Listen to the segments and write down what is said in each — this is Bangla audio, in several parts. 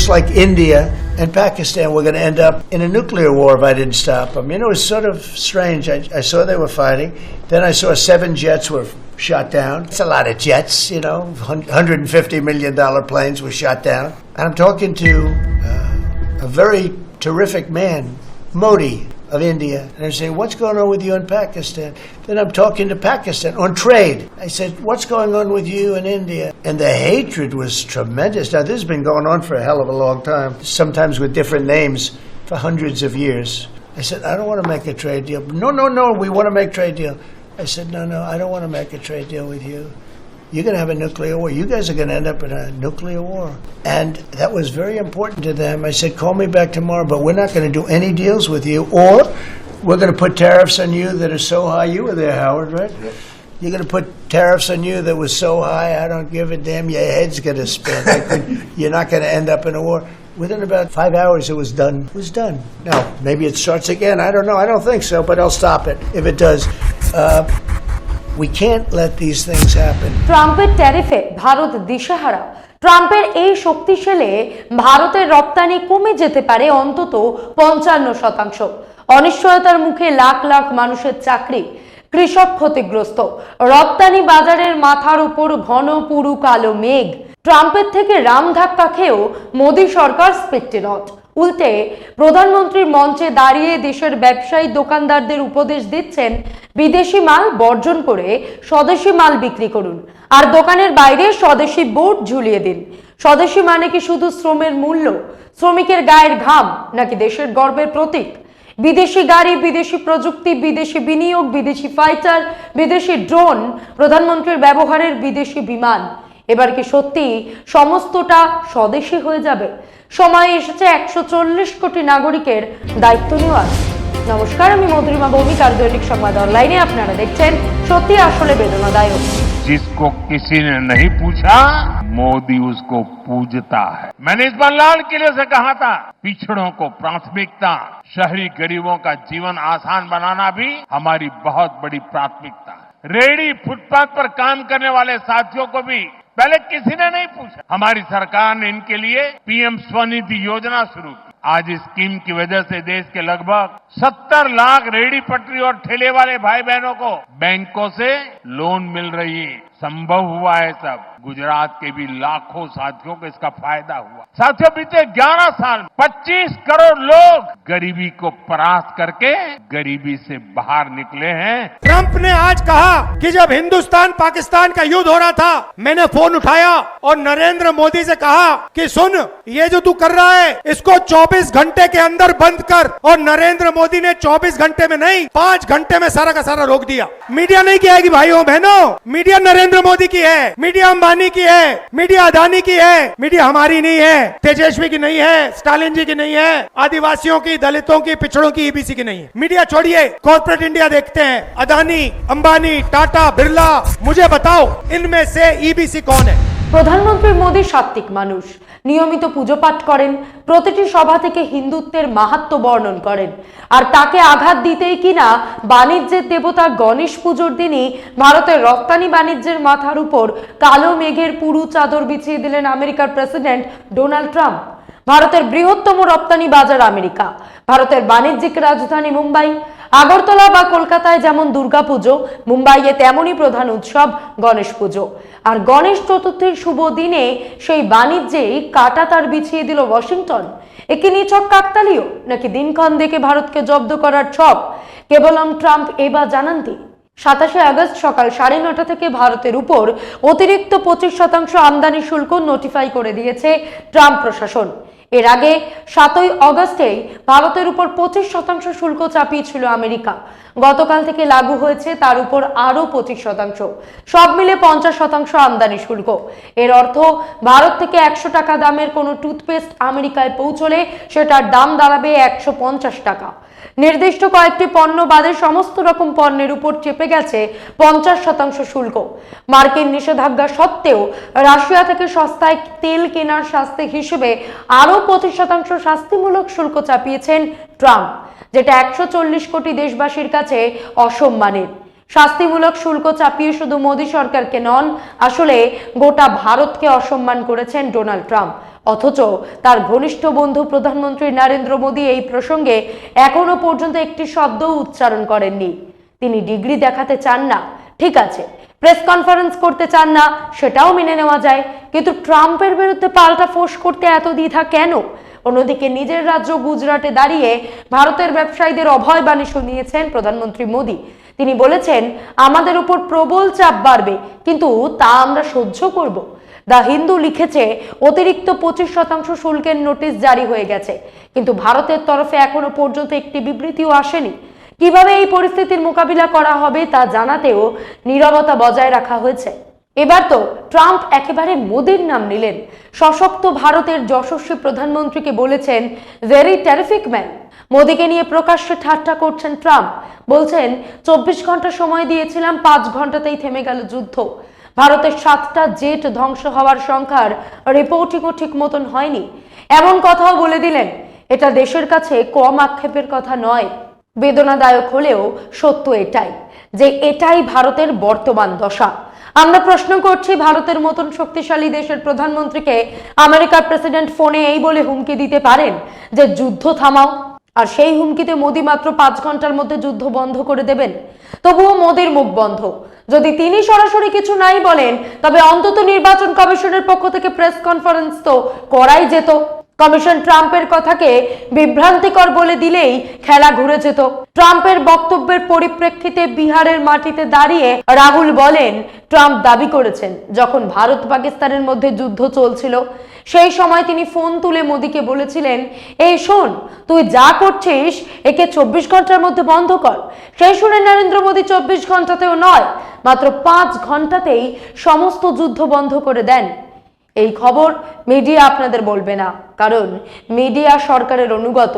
just like India and Pakistan were going to end up in a nuclear war if I didn't stop them. You know, it was sort of strange. I, I saw they were fighting. Then I saw seven jets were shot down. It's a lot of jets, you know, $150 million planes were shot down. And I'm talking to uh, a very terrific man, Modi of India. And I say, what's going on with you in Pakistan? Then I'm talking to Pakistan on trade. I said, what's going on with you in India? And the hatred was tremendous. Now, this has been going on for a hell of a long time, sometimes with different names for hundreds of years. I said, I don't want to make a trade deal. No, no, no, we want to make trade deal. I said, no, no, I don't want to make a trade deal with you. You're going to have a nuclear war. You guys are going to end up in a nuclear war. And that was very important to them. I said, call me back tomorrow, but we're not going to do any deals with you, or we're going to put tariffs on you that are so high. You were there, Howard, right? You're going to put tariffs on you that was so high, I don't give a damn. Your head's going to spin. Could, you're not going to end up in a war. Within about five hours, it was done. It was done. Now, maybe it starts again. I don't know. I don't think so, but I'll stop it if it does. Uh, we can't let these things happen. ট্রাম্পের ট্যারিফে ভারত দিশেহারা। ট্রাম্পের এই শক্তিশালে ভারতের রপ্তানি কমে যেতে পারে অন্তত পঞ্চান্ন শতাংশ। অনিশ্চয়তার মুখে লাখ লাখ মানুষের চাকরি। কৃষক ক্ষতিগ্রস্ত। রপ্তানি বাজারের মাথার উপর ঘন পুরু কালো মেঘ। ট্রাম্পের থেকে রাম ধাক্কা খেয়েও মোদী সরকার স্পেক্টে নট উল্টে প্রধানমন্ত্রীর মঞ্চে দাঁড়িয়ে দেশের ব্যবসায়ী দোকানদারদের উপদেশ দিচ্ছেন বিদেশি মাল বর্জন করে স্বদেশি মাল বিক্রি করুন। আর দোকানের বাইরে স্বদেশি বোর্ড ঝুলিয়ে দিন। স্বদেশি মানে কি শুধু শ্রমের মূল্য? শ্রমিকের গায়ের ঘাম নাকি দেশের গর্বের প্রতীক? বিদেশি গাড়ি, বিদেশি প্রযুক্তি, বিদেশি বিনিয়োগ, বিদেশি ফাইটার, বিদেশি ড্রোন, প্রধানমন্ত্রীর ব্যবহারের বিদেশি বিমান। এবার কি সত্যি সমস্তটা স্বদেশী হয়ে যাবে? সময় এসেছে একশো চল্লিশ কোটি নাগরিকের দায়িত্ব নেওয়ার নমস্কার আমি মধুরিমা ভৌমিক আর দৈনিক সংবাদ অনলাইনে আপনারা দেখছেন সত্যি আসলে বেদনাদায়ক जिसको किसी ने नहीं पूछा मोदी उसको पूजता है मैंने इस बार लाल किले से कहा था पिछड़ों को प्राथमिकता शहरी गरीबों का जीवन आसान बनाना भी हमारी बहुत बड़ी प्राथमिकता है रेडी फुटपाथ पर काम करने वाले साथियों को भी पहले किसी ने नहीं पूछा। हमारी सरकार ने इनके लिए पीएम स्वनिधि योजना शुरू की। आज इस स्कीम की वजह से देश के लगभग 70 लाख रेडी पटरी और ठेले वाले भाई बहनों को बैंकों से लोन मिल रही संभव हुआ है सब। गुजरात के भी लाखों साथियों को इसका फ़ायदा हुआ। साथियों, बीते 11 साल 25 करोड़ लोग गरीबी को परास्त करके गरीबी से बाहर निकले हैं। ट्रंप ने आज कहा कि जब हिंदुस्तान पाकिस्तान का युद्ध हो रहा था, मैंने फ़ोन उठाया और नरेंद्र मोदी से कहा कि सुन, ये जो तू कर रहा है, इसको 24 घंटे के अंदर बंद कर। और नरेंद्र मोदी ने 24 घंटे में नहीं, पाँच घंटे में सारा का सारा रोक दिया। मीडिया नहीं किया भाइयों, बहनों, मीडिया नरेंद्र मोदी की है। मीडिया की है, मीडिया अदानी की है, मीडिया हमारी नहीं है, तेजस्वी की नहीं है, स्टालिन जी की नहीं है, आदिवासियों की, दलितों की, पिछड़ों की ईबीसी की नहीं है। मीडिया छोड़िए कॉर्पोरेट इंडिया देखते हैं अदानी अंबानी, टाटा, बिरला, मुझे बताओ, इनमें से ईबीसी कौन है? প্রধানমন্ত্রী মোদী সাত্ত্বিক মানুষ। নিয়মিত পুজো পাঠ করেন, প্রতিটি সভা থেকে হিন্দুত্বের মাহাত্ম্য বর্ণন করেন। আর তাকে আঘাত দিতেই কিনা বাণিজ্যের দেবতা গণেশ পুজোর দিনই ভারতের রপ্তানি বাণিজ্যের মাথার উপর কালো মেঘের পুরু চাদর বিছিয়ে দিলেন আমেরিকার প্রেসিডেন্ট ডোনাল্ড ট্রাম্প। ভারতের বৃহত্তম রপ্তানি বাজার আমেরিকা। ভারতের বাণিজ্যিক রাজধানী মুম্বাই। আগরতলা বা কলকাতায় যেমন দুর্গাপুজো, মুম্বাইয়ে তেমনই প্রধান উৎসব গণেশ পুজো। আর গণেশ চতুর্থীর শুভ দিনে সেই বাণিজ্যেই কাটা তার বিছিয়ে দিল ওয়াশিংটন। একে নিছক কাকতালীয়, নাকি দিনক্ষণ দেখে ভারতকে জব্দ করার ছক? কেবলম ট্রাম্প এবার জানান জানান্তি। সাতাশে আগস্ট সকাল সাড়ে নটা থেকে ভারতের উপর অতিরিক্ত পঁচিশ শতাংশ আমদানি শুল্ক নোটিফাই করে দিয়েছে ট্রাম্প প্রশাসন। এর আগে সাতই অগস্টেই ভারতের উপর পঁচিশ শতাংশ শুল্ক চাপিয়েছিল আমেরিকা। গতকাল থেকে লাগু হয়েছে, তার উপর আরও পঁচিশ শতাংশ। সব মিলে পঞ্চাশ শতাংশ আমদানি শুল্ক। এর অর্থ ভারত থেকে একশো টাকা দামের কোনো টুথপেস্ট আমেরিকায় পৌঁছলে সেটার দাম দাঁড়াবে একশো পঞ্চাশ টাকা। নির্দিষ্ট কয়েকটি পণ্য বাদে সমস্ত রকম পণ্যের উপর চেপে গেছে পঞ্চাশ শতাংশ শুল্ক। মার্কিন নিষেধাজ্ঞা সত্ত্বেও রাশিয়া থেকে সস্তায় তেল কেনার শাস্তি হিসেবে আরও পঁচিশ শতাংশ শাস্তিমূলক শুল্ক চাপিয়েছেন ট্রাম্প, যেটা একশো চল্লিশ কোটি দেশবাসীর কাছে অসম্মানের। শাস্তিমূলক শুল্ক চাপিয়ে শুধু মোদী সরকারকে নন, আসলে গোটা ভারতকে অসম্মান করেছেন ডোনাল্ড ট্রাম্প। অথচ তার ঘনিষ্ঠ বন্ধু প্রধানমন্ত্রী নরেন্দ্র মোদী এই প্রসঙ্গে এখনও পর্যন্ত একটি শব্দও উচ্চারণ করেননি। তিনি ডিগ্রি দেখাতে চান না, ঠিক আছে, প্রেস কনফারেন্স করতে চান না, সেটাও মেনে নেওয়া যায়, কিন্তু ট্রাম্পের বিরুদ্ধে পাল্টা ফোর্স করতে এত দ্বিধা কেন? অন্যদিকে নিজের রাজ্য গুজরাটে দাঁড়িয়ে ভারতের ব্যবসায়ীদের অভয় বাণী শুনিয়েছেন প্রধানমন্ত্রী মোদী। তিনি বলেছেন, আমাদের উপর প্রবল চাপ বাড়বে, কিন্তু তা আমরা সহ্য করব। দ্য হিন্দু লিখেছে, অতিরিক্ত পঁচিশ শতাংশ শুল্কের নোটিশ জারি হয়ে গেছে। কিন্তু ভারতের তরফে এখনও পর্যন্ত একটি বিবৃতিও আসেনি। কীভাবে এই পরিস্থিতির মোকাবিলা করা হবে তা জানাতেও নীরবতা বজায় রাখা হয়েছে। এবার তো ট্রাম্প একেবারে মোদির নাম নিলেন। সশক্ত ভারতের যশস্বী প্রধানমন্ত্রীকে বলেছেন ভেরি টেরিফিক ম্যান মোদীকে নিয়ে প্রকাশ্যে ঠাট্টা করছেন ট্রাম্প। বলছেন, চব্বিশ ঘণ্টা সময় দিয়েছিলাম, পাঁচ ঘন্টাতেই থেমে গেল যুদ্ধ। ভারতের সাতটা জেট ধ্বংস হওয়ার সংখ্যার রিপোর্টিংও ঠিক মতন হয়নি। এমন কথাও বলে দিলেন, এটা দেশের কাছে কম আক্ষেপের কথা নয়। বেদনাদায়ক হলেও সত্য এটাই, যে এটাই ভারতের বর্তমান দশা। আমরা প্রশ্ন করছি ভারতের মতন শক্তিশালী দেশের প্রধানমন্ত্রীকে আমেরিকার প্রেসিডেন্ট ফোনে এই বলে হুমকি দিতে পারেন, যে যুদ্ধ থামাও, আর সেই হুমকিতে মোদী মাত্র পাঁচ ঘণ্টার মধ্যে যুদ্ধ বন্ধ করে দেবেন। তবুও মোদীর মুখ বন্ধ। যদি তিনি সরাসরি কিছু নাই বলেন, তবে অন্তত নির্বাচন কমিশনের পক্ষ থেকে প্রেস কনফারেন্স তো করাই যেত। কমিশন ট্রাম্পের কথাকে বিভ্রান্তিকর বলে দিলেই খেলা ঘুরে যেত। ট্রাম্পের বক্তব্যের পরিপ্রেক্ষিতে বিহারের মাটিতে দাঁড়িয়ে রাহুল বলেন, ট্রাম্প দাবি করেছেন, যখন ভারত পাকিস্তানের মধ্যে যুদ্ধ চলছিল সেই সময় তিনি ফোন তুলে মোদীকে বলেছিলেন, এই শোন, তুই যা করছিস, একে চব্বিশ ঘণ্টার মধ্যে বন্ধ কর। সেই শুনে নরেন্দ্র মোদী চব্বিশ ঘন্টাতেও নয়, মাত্র পাঁচ ঘন্টাতেই সমস্ত যুদ্ধ বন্ধ করে দেন। এই খবর মিডিয়া আপনাদের বলবে না, কারণ মিডিয়া সরকারের অনুগত।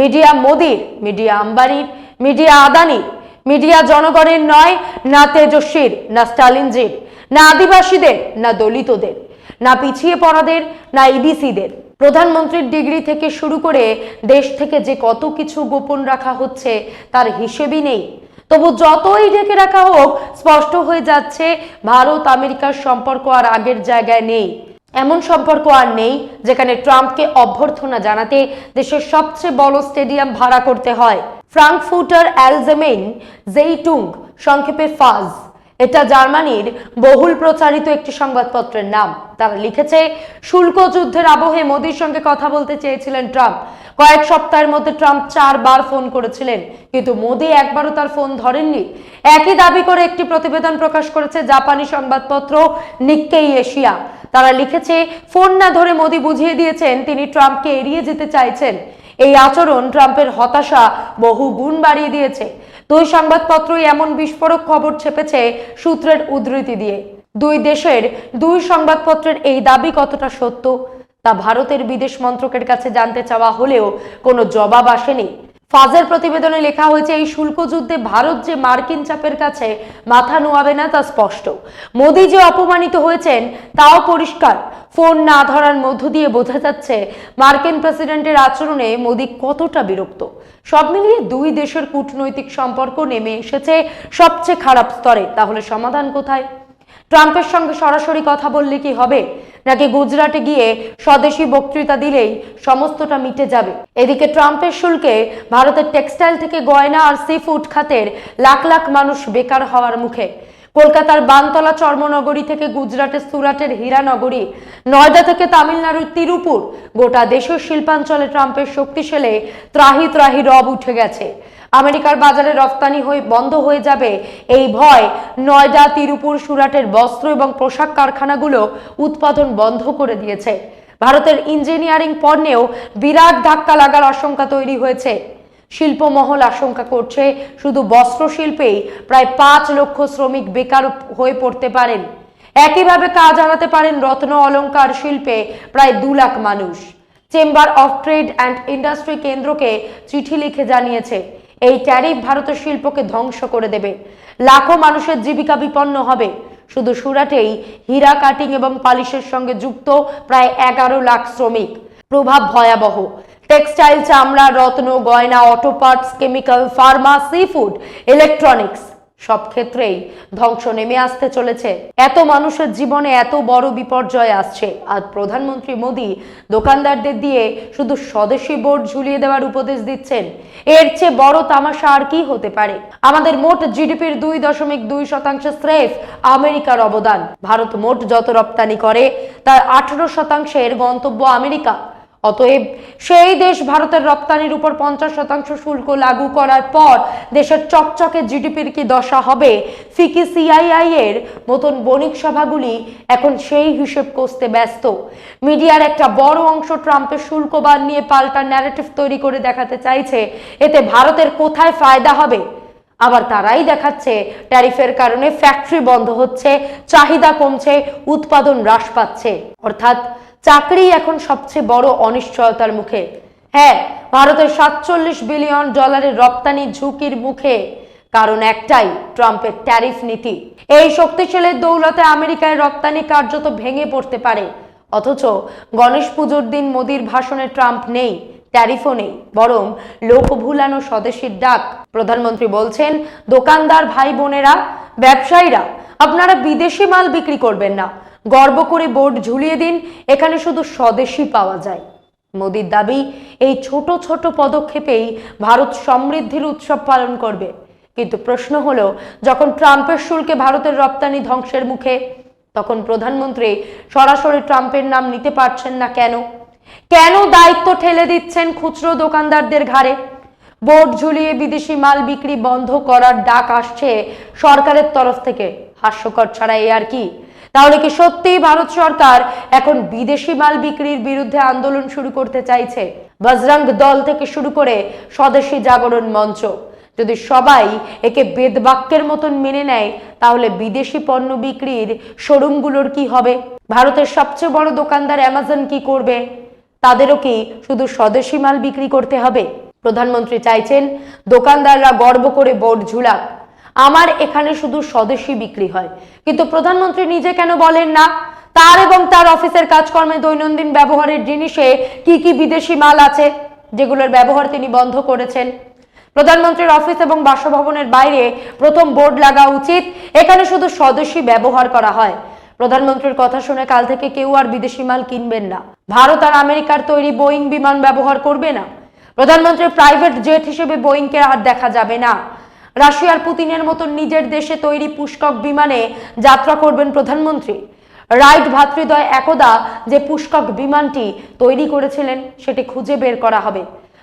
মিডিয়া মোদির, মিডিয়া আম্বানির, মিডিয়া আদানির, মিডিয়া জনগণের নয়, না তেজস্বীর, না স্টালিনজির, না আদিবাসীদের, না দলিতদের। না পিছিয়ে পড়াদের, না ইবিসিদের প্রধানমন্ত্রীর ডিগ্রি থেকে শুরু করে দেশ থেকে যে কত কিছু গোপন রাখা হচ্ছে, তার হিসেবই নেই। তবু যতই ঢেকে রাখা হোক, স্পষ্ট হয়ে যাচ্ছে, ভারত আমেরিকার সম্পর্ক আর আগের জায়গায় নেই। এমন সম্পর্ক আর নেই, যেখানে ট্রাম্পকে অভ্যর্থনা জানাতে দেশের সবচেয়ে বড় স্টেডিয়াম ভাড়া করতে হয়। ফ্রাঙ্কফুটার অ্যালজেমেইন, জেইটুং, সংক্ষেপে ফাজ। এটা জার্মানির বহুল প্রচারিত একটি সংবাদপত্রের নাম। তারা লিখেছে, শুল্ক যুদ্ধের আবহে মোদীর সঙ্গে কথা বলতে চেয়েছিলেন ট্রাম্প। কয়েক সপ্তাহের মধ্যে ট্রাম্প চারবার ফোন করেছিলেন, কিন্তু মোদী একবারও তার ফোন ধরেননি। একই দাবি করে একটি প্রতিবেদন প্রকাশ করেছে জাপানি সংবাদপত্র নিক্কেই এশিয়া। তারা লিখেছে, ফোন না ধরে মোদী বুঝিয়ে দিয়েছেন তিনি ট্রাম্পকে এড়িয়ে যেতে চাইছেন। এই আচরণ ট্রাম্পের হতাশা বহু গুণ বাড়িয়ে দিয়েছে। দুই সংবাদপত্রই এমন বিস্ফোরক খবর ছেপেছে সূত্রের উদ্ধৃতি দিয়ে। দুই দেশের দুই সংবাদপত্রের এই দাবি কতটা সত্য, তা ভারতের বিদেশ মন্ত্রকের কাছে জানতে চাওয়া হলেও কোনো জবাব আসেনি। ফাজের প্রতিবেদনে লেখা হয়েছে, এই শুল্ক যুদ্ধে ভারত যে মার্কিন চাপের কাছে মাথা নোয়াবে না, তা স্পষ্ট। মোদী যে অপমানিত হয়েছেন, তাও পরিষ্কার। ফোন না ধরার মধ্য দিয়ে বোঝা যাচ্ছে, মার্কিন প্রেসিডেন্টের আচরণে মোদী কতটা বিরক্ত। সব মিলিয়ে দুই দেশের কূটনৈতিক সম্পর্ক নেমে এসেছে সবচেয়ে খারাপ স্তরে। তাহলে সমাধান কোথায়? ট্রাম্পের সঙ্গে সরাসরি কথা বললে কি হবে? নাকি গুজরাটে গিয়ে স্বদেশী বক্তৃতা দিলেই সমস্তটা মিটে যাবে? এদিকে ট্রাম্পের শুল্কে ভারতের টেক্সটাইল থেকে গয়না আর সি ফুড খাতের লাখ লাখ মানুষ বেকার হওয়ার মুখে। কলকাতার বানতলা চর্মনগরী থেকে গুজরাটের সুরাটের হীরানগরী নয়ডা থেকে তামিলনাড়ুর তিরুপুর, গোটা দেশের শিল্পাঞ্চলে ট্রাম্পের শক্তিশালে ত্রাহি ত্রাহি রব উঠে গেছে। আমেরিকার বাজারে রফতানি হয়ে বন্ধ হয়ে যাবে এই ভয়। নয়ডা তিরুপুর, সুরাটের বস্ত্র এবং পোশাক কারখানাগুলো উৎপাদন বন্ধ করে দিয়েছে। ভারতের ইঞ্জিনিয়ারিং পণ্যেও বিরাট ধাক্কা লাগার আশঙ্কা তৈরি হয়েছে। শিল্পমহল আশঙ্কা করছে, শুধু বস্ত্র শিল্পেই প্রায় পাঁচ লক্ষ শ্রমিক বেকার হয়ে পড়তে পারেন। একইভাবে কাজ হারাতে পারেন রত্ন অলংকার শিল্পে প্রায় দু লাখ মানুষ। Chamber of trade and industry কেন্দ্রকে চিঠি লিখে জানিয়েছে, এই ট্যারিফ ভারতের শিল্পকে ধ্বংস করে দেবে। লাখো মানুষের জীবিকা বিপন্ন হবে। শুধু সুরাটেই হীরা কাটিং এবং পালিশের সঙ্গে যুক্ত প্রায় এগারো লাখ শ্রমিক। প্রভাব ভয়াবহ। টেক্সটাইল, চামড়া, রত্ন, গয়না auto parts chemical pharma seafood electronics সব ক্ষেত্রেই ধ্বংস নেমে আসতে চলেছে। এত মানুষের জীবনে এত বড় বিপর্যয় আসছে। আর প্রধানমন্ত্রী মোদী দোকানদারদের দিয়ে শুধু স্বদেশি বোর্ড ঝুলিয়ে দেওয়ার উপদেশ দিচ্ছেন। এর চেয়ে বড় তামাশা আর কি হতে পারে? আমাদের মোট জিডিপির দুই দশমিক দুই শতাংশ স্রেফ আমেরিকার অবদান। ভারত মোট যত রপ্তানি করে, তার আঠারো শতাংশের গন্তব্য আমেরিকা। অতএব সেই দেশ ভারতের রপ্তানির উপর পঞ্চাশ শতাংশ শুল্ক লাগু করার পর দেশের চকচকে জিডিপির কি দশা হবে? ফিকি সিআইআই এর মতন বণিক সভাগুলি এখন সেই হিসেব কষতে ব্যস্ত। মিডিয়ার একটা বড় অংশ ট্রাম্পের শুল্ক বান নিয়ে পাল্টা ন্যারেটিভ তৈরি করে দেখাতে চাইছে। এতে ভারতের কোথায় ফায়দা হবে? আবার তারাই দেখাচ্ছে, ট্যারিফের কারণে ফ্যাক্টরি বন্ধ হচ্ছে, চাহিদা কমছে, উৎপাদন হ্রাস পাচ্ছে। অর্থাৎ চাকরি এখন সবচেয়ে বড় অনিশ্চয়তার মুখে। হ্যাঁ ভারতের সাতচল্লিশ বিলিয়ন ডলারের রপ্তানি ঝুঁকির মুখে, কারণ একটাই, ট্রাম্পের ট্যারিফ নীতি। এই শক্তিশালের দৌলতে আমেরিকায় রপ্তানি কার্যত ভেঙে পড়তে পারে। অথচ গণেশ পুজোর দিন মোদির ভাষণে ট্রাম্প নেই, ট্যারিফও নেই, বরং লোক ভুলানো স্বদেশীর ডাক। প্রধানমন্ত্রী বলছেন, দোকানদার ভাই বোনেরা ব্যবসায়ীরা, আপনারা বিদেশি মাল বিক্রি করবেন না। গর্ব করে বোর্ড ঝুলিয়ে দিন, এখানে শুধু স্বদেশী পাওয়া যায়। মোদির দাবি, এই ছোট ছোট পদক্ষেপেই ভারত সমৃদ্ধির উৎসব পালন করবে। কিন্তু প্রশ্ন হলো, যখন ট্রাম্পের শুল্কে ভারতের রপ্তানি ধ্বংসের মুখে, তখন প্রধানমন্ত্রী সরাসরি ট্রাম্পের নাম নিতে পারছেন না কেন? কেন দায়িত্ব ঠেলে দিচ্ছেন খুচরো দোকানদারদের ঘাড়ে? বোর্ড ঝুলিয়ে বিদেশি মাল বিক্রি বন্ধ করার ডাক আসছে সরকারের তরফ থেকে। হাস্যকর ছাড়া এ আর কি? তাহলে কি সত্যিই ভারত সরকার এখন বিদেশি মাল বিক্রির বিরুদ্ধে আন্দোলন শুরু করতে চাইছে? বজরং দল থেকে শুরু করে স্বদেশী জাগরণ মঞ্চ। যদি সবাই একে বেদবাক্যের মতন মেনে নেয়, তাহলে বিদেশি পণ্য বিক্রির শোরুমগুলোর কি হবে? ভারতের সবচেয়ে বড় দোকানদার অ্যামাজন কি করবে? তাদেরও কি শুধু স্বদেশি মাল বিক্রি করতে হবে? প্রধানমন্ত্রী চাইছেন দোকানদাররা গর্ব করে বোর্ড ঝুলাক। আমার এখানে শুধু স্বদেশি বিক্রি হয়। কিন্তু প্রধানমন্ত্রী নিজে কেন বলেন না? তার এবং তার অফিসের কাজকর্মে দৈনন্দিন ব্যবহারের জিনিসে কি কি বিদেশি মাল আছে, যেগুলোর ব্যবহার তিনি বন্ধ করেছেন? প্রধানমন্ত্রীর অফিস এবং বাসভবনের বাইরে প্রথম বোর্ড লাগা উচিত, এখানে শুধু স্বদেশী ব্যবহার করা হয়। প্রধানমন্ত্রীর কথা শুনে কাল থেকে কেউ আর বিদেশি মাল কিনবেন না। ভারত আর আমেরিকার তৈরি বোয়িং বিমান ব্যবহার করবে না। প্রধানমন্ত্রীর প্রাইভেট জেট হিসেবে বোয়িংকে আর দেখা যাবে না। রাশিয়ার পুতিনের মতন নিজের দেশে তৈরি পুষ্কক বিমানে যাত্রা করবেন প্রধানমন্ত্রী। রাইট ভাতৃদ্বয় একদা যে পুষ্কক বিমানটি তৈরি করেছিলেন, সেটি খুঁজে বের করা হবে।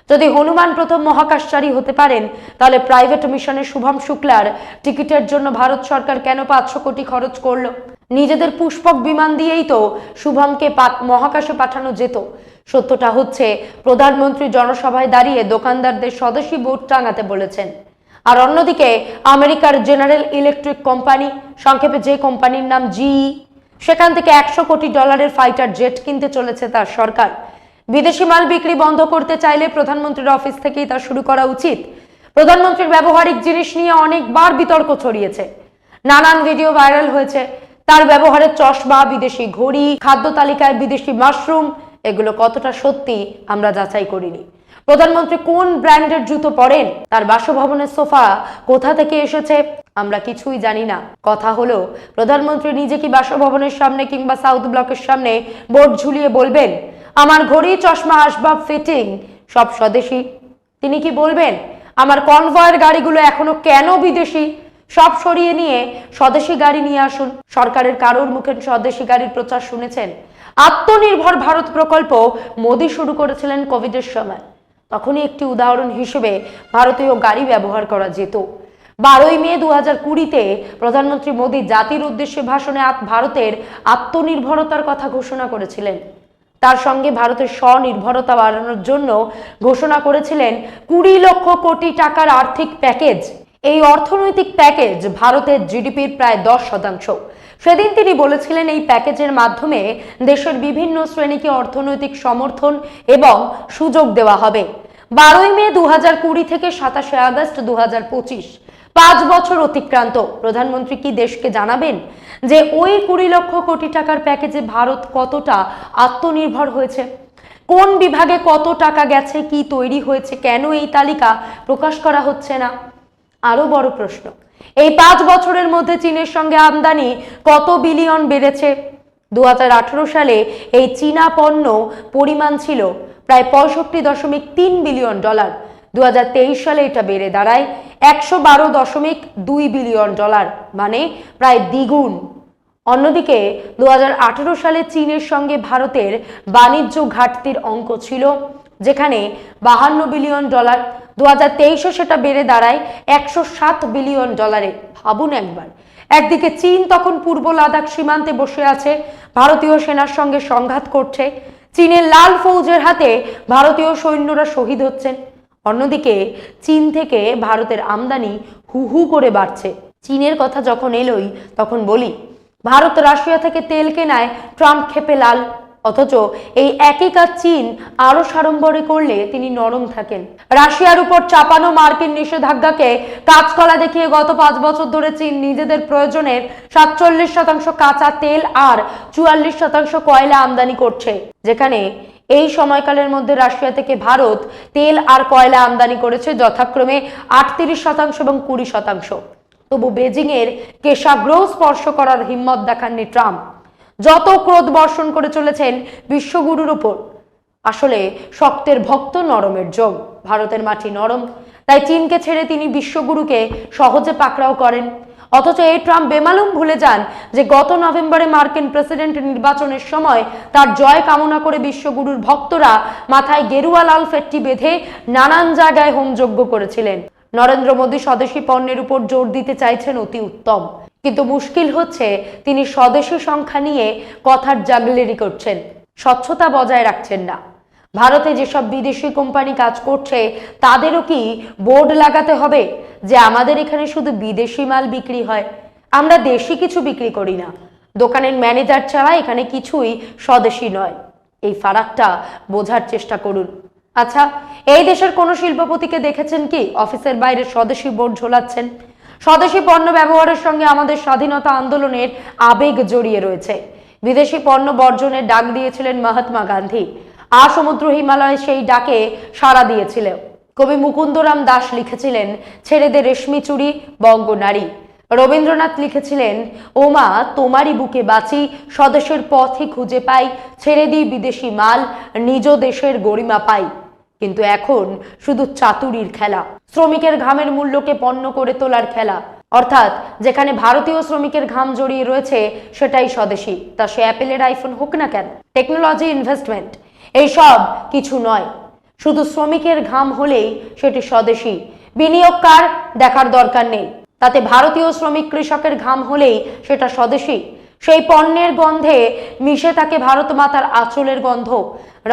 যদি হনুমান প্রথম মহাকাশচারী হতে পারেন, তাহলে প্রাইভেট মিশনে শুভম শুক্লার টিকিটের জন্য ভারত সরকার কেন পাঁচশো কোটি খরচ করল? নিজেদের পুষ্পক বিমান দিয়েই তো শুভমকে মহাকাশে পাঠানো যেত। সত্যটা হচ্ছে, প্রধানমন্ত্রী জনসভায় দাঁড়িয়ে দোকানদারদের স্বদেশী বোর্ড টাঙাতে বলেছেন। আর অন্যদিকে আমেরিকার জেনারেল ইলেকট্রিক কোম্পানি, সংক্ষেপে যে কোম্পানির নাম জি সেখান থেকে একশো কোটি ডলারের ফাইটার জেট কিনতে চলেছে তার সরকার। বিদেশি মাল বিক্রি বন্ধ করতে চাইলে প্রধানমন্ত্রীর অফিস থেকেই তা শুরু করা উচিত। প্রধানমন্ত্রীর ব্যবহারিক জিনিস নিয়ে অনেকবার বিতর্ক ছড়িয়েছে। নানান ভিডিও ভাইরাল হয়েছে। তার ব্যবহারের চশমা, বিদেশি ঘড়ি, খাদ্য তালিকায় বিদেশি মাশরুম, এগুলো কতটা সত্যি আমরা যাচাই করিনি। প্রধানমন্ত্রী কোন ব্র্যান্ডের জুতো পরেন? তার বাসভবনের সোফা কোথা থেকে এসেছে? আমরা কিছুই জানি না। কথা হলো, প্রধানমন্ত্রী নিজে কি বাসভবনের সামনে কিংবা সাউথ ব্লকের সামনে বোর্ড ঝুলিয়ে বলবেন, আমার ঘড়ি, চশমা, আসবাব ফিটিং সব স্বদেশী তিনি কি বলবেন, আমার কনভয়ের গাড়িগুলো এখনও কেন বিদেশি? সব সরিয়ে নিয়ে স্বদেশি গাড়ি নিয়ে আসুন। সরকারের কারোর মুখে স্বদেশি গাড়ির প্রচার শুনেছেন? আত্মনির্ভর ভারত প্রকল্প মোদী শুরু করেছিলেন কোভিডের সময়। তখনই একটি উদাহরণ হিসেবে ভারতীয় গাড়ি ব্যবহার করা যেত। বারোই মে দু হাজার কুড়িতে প্রধানমন্ত্রী মোদী জাতির উদ্দেশ্যে ভাষণে ভারতের আত্মনির্ভরতার কথা ঘোষণা করেছিলেন। তার সঙ্গে ভারতের স্বনির্ভরতা বাড়ানোর জন্য ঘোষণা করেছিলেন, কুড়ি লক্ষ কোটি টাকার আর্থিক প্যাকেজ। এই অর্থনৈতিক প্যাকেজ ভারতের জিডিপির প্রায় দশ শতাংশ। সেদিন তিনি বলেছিলেন এই প্যাকেজের মাধ্যমে দেশের বিভিন্ন শ্রেণীকে অর্থনৈতিক সমর্থন এবং সুযোগ দেওয়া হবে। বারোই মে দু হাজার কুড়ি থেকে সাতাশে আগস্ট দু পঁচিশ, পাঁচ বছর অতিক্রান্ত। প্রধানমন্ত্রী কি দেশকে জানাবেন যে ওই কুড়ি লক্ষ কোটি টাকার প্যাকেজে ভারত কতটা আত্মনির্ভর হয়েছে? কোন বিভাগে কত টাকা গেছে, কি তৈরি হয়েছে, কেন এই তালিকা প্রকাশ করা হচ্ছে না? আরও বড় প্রশ্ন। এই পাঁচ বছরের মধ্যে চীনের সঙ্গে আমদানি কত বিলিয়ন বেড়েছে? দুহাজার আঠারো সালে এই চীনা পণ্য পরিমাণ ছিল প্রায় পঁয়ষট্টি দশমিক তিন বিলিয়ন ডলার। দুহাজার তেইশ সালে এটা বেড়ে দাঁড়ায় একশো বারো দশমিক দুই বিলিয়ন ডলার মানে প্রায় দ্বিগুণ। অন্যদিকে দু হাজার আঠারো সালে চীনের সঙ্গে ভারতের বাণিজ্য ঘাটতির অঙ্ক ছিল, যেখানে বাহান্ন বিলিয়ন ডলার দু হাজার সেটা বেড়ে দাঁড়ায় একশো সাত বিলিয়ন ডলারে। ভাবুন একবার। একদিকে চীন তখন পূর্ব লাদাখ সীমান্তে বসে আছে, ভারতীয় সেনার সঙ্গে সংঘাত করছে। চীনের লাল ফৌজের হাতে ভারতীয় সৈন্যরা শহীদ হচ্ছেন। অন্যদিকে চীন থেকে ভারতের আমদানি হু হু করে বাড়ছে। চীনের কথা যখন এলোই, তখন বলি, ভারত রাশিয়া থেকে তেল কেনায় ট্রাম্প খেপে লাল। অথচ এই একই কাজ চীন আরও সাড়ম্বরে করলে তিনি নরম থাকেন। রাশিয়ার উপর চাপানো মার্কিন নিষেধাজ্ঞাকে কাজকলা দেখিয়ে গত পাঁচ বছর ধরে চীন নিজেদের প্রয়োজনের সাতচল্লিশ শতাংশ কাঁচা তেল আর চুয়াল্লিশ শতাংশ কয়লা আমদানি করছে, যেখানে এই সময়কালের মধ্যে রাশিয়া থেকে ভারত তেল আর কয়লা আমদানি করেছে যথাক্রমে আটত্রিশ শতাংশ এবং কুড়ি শতাংশ। তবু বেজিং এর কেশাগ্রহ স্পর্শ করার হিম্মত দেখাননি ট্রাম্প। যত ক্রোধ বর্ষণ করে চলেছেন বিশ্বগুরুর উপর। আসলে শক্তের ভক্ত নরমের যোগ, ভারতের মাটি নরম। তাই চীনকে ছেড়ে তিনি বিশ্বগুরুকে সহজে পাকড়াও করেন। অথচ এই ট্রাম্প বেমালুম ভুলে যান যে গত নভেম্বরে মার্কিন প্রেসিডেন্ট নির্বাচনের সময় তার জয় কামনা করে বিশ্বগুরুর ভক্তরা মাথায় গেরুয়া লাল ফেটটি বেঁধে নানান জায়গায় হোমযজ্ঞ করেছিলেন। নরেন্দ্র মোদী স্বদেশী পণ্যের উপর জোর দিতে চাইছেন অতি উত্তম। কিন্তু মুশকিল হচ্ছে তিনি স্বদেশী সংখ্যা নিয়ে কথার জাগলেরি করছেন স্বচ্ছতা বজায় রাখছেন না। ভারতে যেসব বিদেশি কোম্পানি কাজ করছে, তাদেরও কি বোর্ড লাগাতে হবে যে আমাদের এখানে শুধু বিদেশি মাল বিক্রি হয়? আমরা দেশি কিছু বিক্রি করি না। দোকানের ম্যানেজার ছাড়া এখানে কিছুই স্বদেশি নয়। এই ফারাকটা বোঝার চেষ্টা করুন। আচ্ছা এই দেশের কোনো শিল্পপতিকে দেখেছেন কি? অফিসের বাইরে স্বদেশী বোর্ড ঝোলাচ্ছেন। স্বদেশী পণ্য ব্যবহারের সঙ্গে আমাদের স্বাধীনতা আন্দোলনের আবেগ জড়িয়ে রয়েছে। বিদেশি পণ্য বর্জনের ডাক দিয়েছিলেন মহাত্মা গান্ধী। আসমুদ্র হিমালয় সেই ডাকে সাড়া দিয়েছিল কবি মুকুন্দরাম দাস লিখেছিলেন ছেড়ে দে রেশমি চুরি, বঙ্গ নারী। রবীন্দ্রনাথ লিখেছিলেন, ওমা, তোমারই বুকে বাঁচি, স্বদেশের পথে খুঁজে পাই, ছেড়ে দিই বিদেশি মাল, নিজ দেশের গরিমা পাই। কিন্তু এখন শুধু চাতুরির খেলা, শ্রমিকের ঘামের মূল্যকে পণ্য করে তোলার খেলা। অর্থাৎ যেখানে ভারতীয় শ্রমিকের ঘাম জড়িয়ে রয়েছে, সেটাই স্বদেশী। তা সে অ্যাপেলের আইফোন হোক না কেন টেকনোলজি ইনভেস্টমেন্ট এইসব কিছু নয়। শুধু শ্রমিকের ঘাম হলেই সেটি স্বদেশী। বিনিয়োগকার দেখার দরকার নেই। তাতে ভারতীয় শ্রমিক কৃষকের ঘাম হলেই সেটা স্বদেশী। সেই পণ্যের গন্ধে মিশে থাকে ভারত মাতার আঁচলের গন্ধ।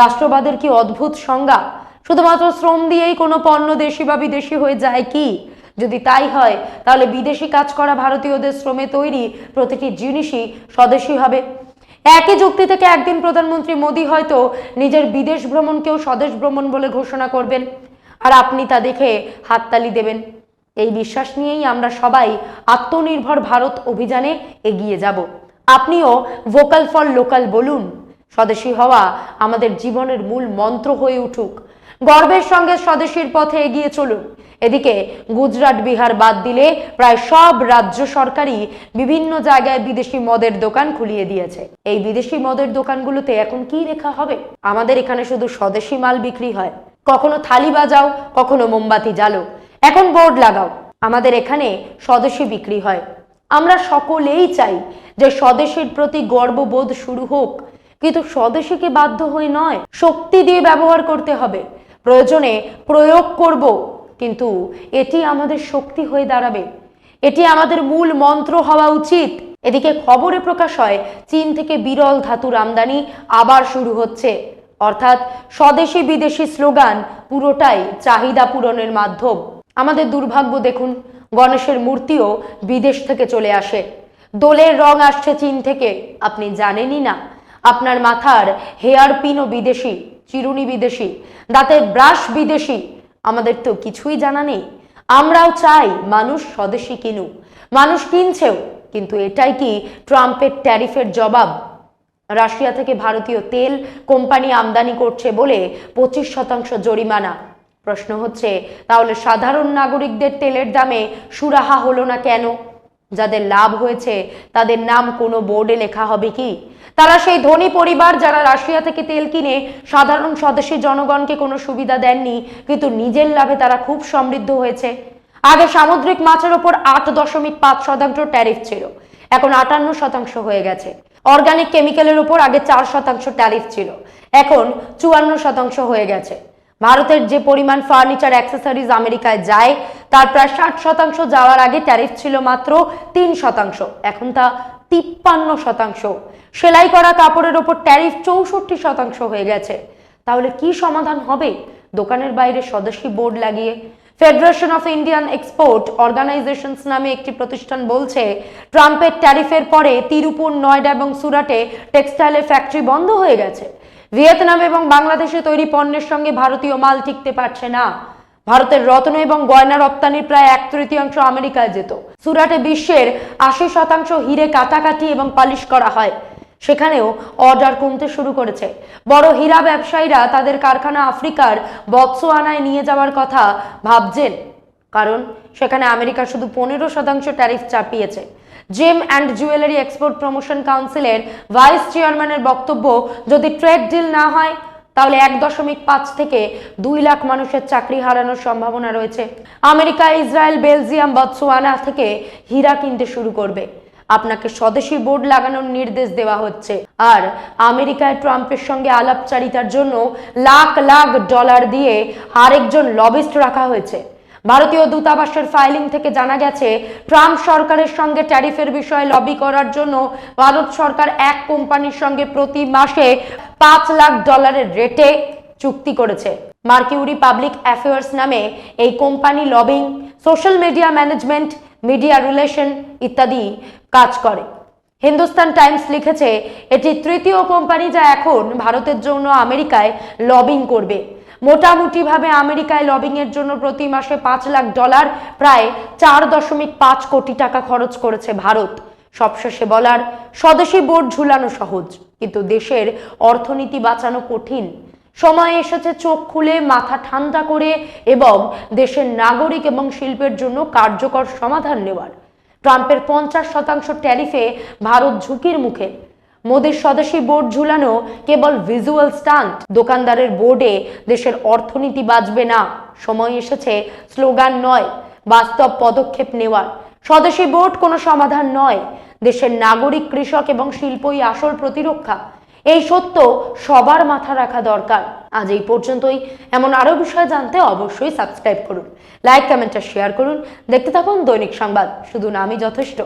রাষ্ট্রবাদের কি অদ্ভুত সংজ্ঞা? শুধুমাত্র শ্রম দিয়েই কোনো পণ্য দেশি বা বিদেশি হয়ে যায় কি? যদি তাই হয়, তাহলে বিদেশি কাজ করা ভারতীয়দের শ্রমে তৈরি প্রতিটি জিনিসই স্বদেশী হবে। একই যুক্তি থেকে একদিন প্রধানমন্ত্রী মোদী হয়তো নিজের বিদেশ ভ্রমণকেও স্বদেশ ভ্রমণ বলে ঘোষণা করবেন। আর আপনি তা দেখে হাততালি দেবেন। এই বিশ্বাস নিয়েই আমরা সবাই আত্মনির্ভর ভারত অভিযানে এগিয়ে যাব। আপনিও ভোকাল ফর লোকাল বলুন। স্বদেশী হওয়া আমাদের জীবনের মূল মন্ত্র হয়ে উঠুক। গর্বের সঙ্গে স্বদেশীর পথে এগিয়ে চলুন। এদিকে গুজরাট, বিহার বাদ দিলে প্রায় সব রাজ্য সরকারই বিভিন্ন জায়গায় বিদেশি মদের দোকান খুলিয়ে দিয়েছে। এই বিদেশি মদের দোকানগুলোতে এখন কি লেখা হবে? আমাদের এখানে শুধু স্বদেশি মাল বিক্রি হয়। কখনো থালি বাজাও, কখনো মোমবাতি জ্বালো। এখন বোর্ড লাগাও। আমাদের এখানে স্বদেশি বিক্রি হয়। আমরা সকলেই চাই যে স্বদেশীর প্রতি গর্ববোধ শুরু হোক। কিন্তু স্বদেশীকে বাধ্য হয়ে নয়? শক্তি দিয়ে ব্যবহার করতে হবে। প্রয়োজনে প্রয়োগ করব, কিন্তু এটি আমাদের শক্তি হয়ে দাঁড়াবে। এটি আমাদের মূল মন্ত্র হওয়া উচিত। এদিকে খবরে প্রকাশ হয়, চীন থেকে বিরল ধাতুর আমদানি আবার শুরু হচ্ছে। অর্থাৎ স্বদেশি বিদেশি স্লোগান পুরোটাই চাহিদা পূরণের মাধ্যম। আমাদের দুর্ভাগ্য দেখুন, গণেশের মূর্তিও বিদেশ থেকে চলে আসে। দোলের রং আসছে চীন থেকে, আপনি জানেনই না। আপনার মাথার হেয়ার পিনও বিদেশি। চিরুনি বিদেশি, দাঁতের ব্রাশ বিদেশি, আমাদের তো কিছুই জানা নেই। আমরাও চাই মানুষ স্বদেশি কিনুক, মানুষ কিনছেও, কিন্তু এটাই কি ট্রাম্পের ট্যারিফের জবাব? রাশিয়া থেকে ভারতীয় তেল কোম্পানি আমদানি করছে বলে পঁচিশ শতাংশ জরিমানা। প্রশ্ন হচ্ছে, তাহলে সাধারণ নাগরিকদের তেলের দামে সুরাহা হলো না কেন? যাদের লাভ হয়েছে, তাদের নাম কোনো বোর্ডে লেখা হবে কি? তারা সেই ধনী পরিবার যারা রাশিয়া থেকে তেল কিনে সাধারণ স্বদেশী জনগণকে কোনো সুবিধা দেননি, কিন্তু নিজের লাভে তারা খুব সমৃদ্ধ হয়েছে। আগে সামুদ্রিক মাছের ওপর আট দশমিক পাঁচ শতাংশ ট্যারিফ ছিল, এখন আটান্ন শতাংশ হয়ে গেছে। অর্গানিক কেমিক্যালের উপর আগে চার শতাংশ ট্যারিফ ছিল, এখন চুয়ান্ন শতাংশ হয়ে গেছে। ভারতের যে পরিমাণ ফার্নিচার অ্যাক্সেসরিজ আমেরিকায় যায়, তার প্রায় ষাট শতাংশ যাওয়ার আগে ট্যারিফ ছিল মাত্র তিন শতাংশ। এখন তা তিপ্পান্ন শতাংশ। সেলাই করা কাপড়ের ওপর ট্যারিফ চৌষট্টি শতাংশ হয়ে গেছে। তাহলে কি সমাধান হবে? দোকানের বাইরে স্বদেশী বোর্ড লাগিয়ে। Federation of Indian export organisations নামে একটি প্রতিষ্ঠান বলছে, ট্রাম্পের ট্যারিফের পরে তিরুপুর নয়ডা এবং সুরাটে টেক্সটাইলের ফ্যাক্টরি বন্ধ হয়ে গেছে। ভিয়েতনাম এবং বাংলাদেশে তৈরি পণ্যের সঙ্গে ভারতীয় মাল টিকতে পারছে না। ভারতের রত্ন এবং গয়না রপ্তানির প্রায় এক তৃতীয়াংশ আমেরিকায় যেত। সুরাটে বিশ্বের আশি শতাংশ হিরে কাটাকাটি এবং পালিশ করা হয়। সেখানেও অর্ডার কমতে শুরু করেছে। বড় হীরা ব্যবসায়ীরা তাদের কারখানা আফ্রিকার বৎসোয়ানায় নিয়ে যাওয়ার কথা ভাবছেন। কারণ সেখানে আমেরিকা শুধু পনেরো শতাংশ tariff চাপিয়েছে। Gem and jewellery export promotion কাউন্সিলের ভাইস চেয়ারম্যানের বক্তব্য, যদি ট্রেড ডিল না হয়, তাহলে এক দশমিক পাঁচ থেকে দুই লাখ মানুষের চাকরি হারানোর সম্ভাবনা রয়েছে। আমেরিকা, ইসরায়েল, বেলজিয়াম বৎসোয়ানা থেকে হীরা কিনতে শুরু করবে। আপনাকে স্বদেশী বোর্ড লাগানোর নির্দেশ দেওয়া হচ্ছে। আর আমেরিকায় ট্রাম্পের সঙ্গে আলাপচারিতার জন্য লাখ লাখ ডলার দিয়ে আরেকজন লবিস্ট রাখা হয়েছে। ভারতীয় দূতাবাসের ফাইলিং থেকে জানা গেছে, ট্রাম্প সরকারের সঙ্গে ট্যারিফের বিষয়ে লবি করার জন্য ভারত সরকার এক কোম্পানির সঙ্গে প্রতি মাসে পাঁচ লাখ ডলারের রেটে চুক্তি করেছে। মার্কিউরি পাবলিক অ্যাফেয়ার্স নামে এই company lobbying social media management media relation ইত্যাদি কাজ করে। হিন্দুস্তান টাইমস লিখেছে, এটি তৃতীয় কোম্পানি যা এখন ভারতের জন্য আমেরিকায় লবিং করবে। মোটামুটিভাবে আমেরিকায় লবিং এর জন্য প্রতি মাসে পাঁচ লাখ ডলার, প্রায় চার দশমিক পাঁচ কোটি টাকা খরচ করেছে ভারত। সবশেষে বলার, স্বদেশী বোর্ড ঝুলানো সহজ, কিন্তু দেশের অর্থনীতি বাঁচানো কঠিন। সময় এসেছে চোখ খুলে, মাথা ঠান্ডা করে এবং দেশের নাগরিক এবং শিল্পের জন্য কার্যকর সমাধান নেওয়ার। ট্রাম্পের পঞ্চাশ শতাংশ ট্যারিফে ভারত ঝুঁকির মুখে। মোদীর স্বদেশী বোর্ড ঝুলানো কেবল ভিজুয়াল স্টান্ট। দোকানদারের বোর্ডে দেশের অর্থনীতি বাঁচবে না। সময় এসেছে স্লোগান নয়, বাস্তব পদক্ষেপ নেওয়ার। স্বদেশী বোর্ড কোনো সমাধান নয়। দেশের নাগরিক, কৃষক এবং শিল্পই আসল প্রতিরক্ষা। এই সত্য সবার মাথা রাখা দরকার। আজ এই পর্যন্তই। এমন আরও বিষয় জানতে অবশ্যই সাবস্ক্রাইব করুন। লাইক, কমেন্ট আর শেয়ার করুন। দেখতে থাকুন দৈনিক সংবাদ। শুধু নামই যথেষ্ট।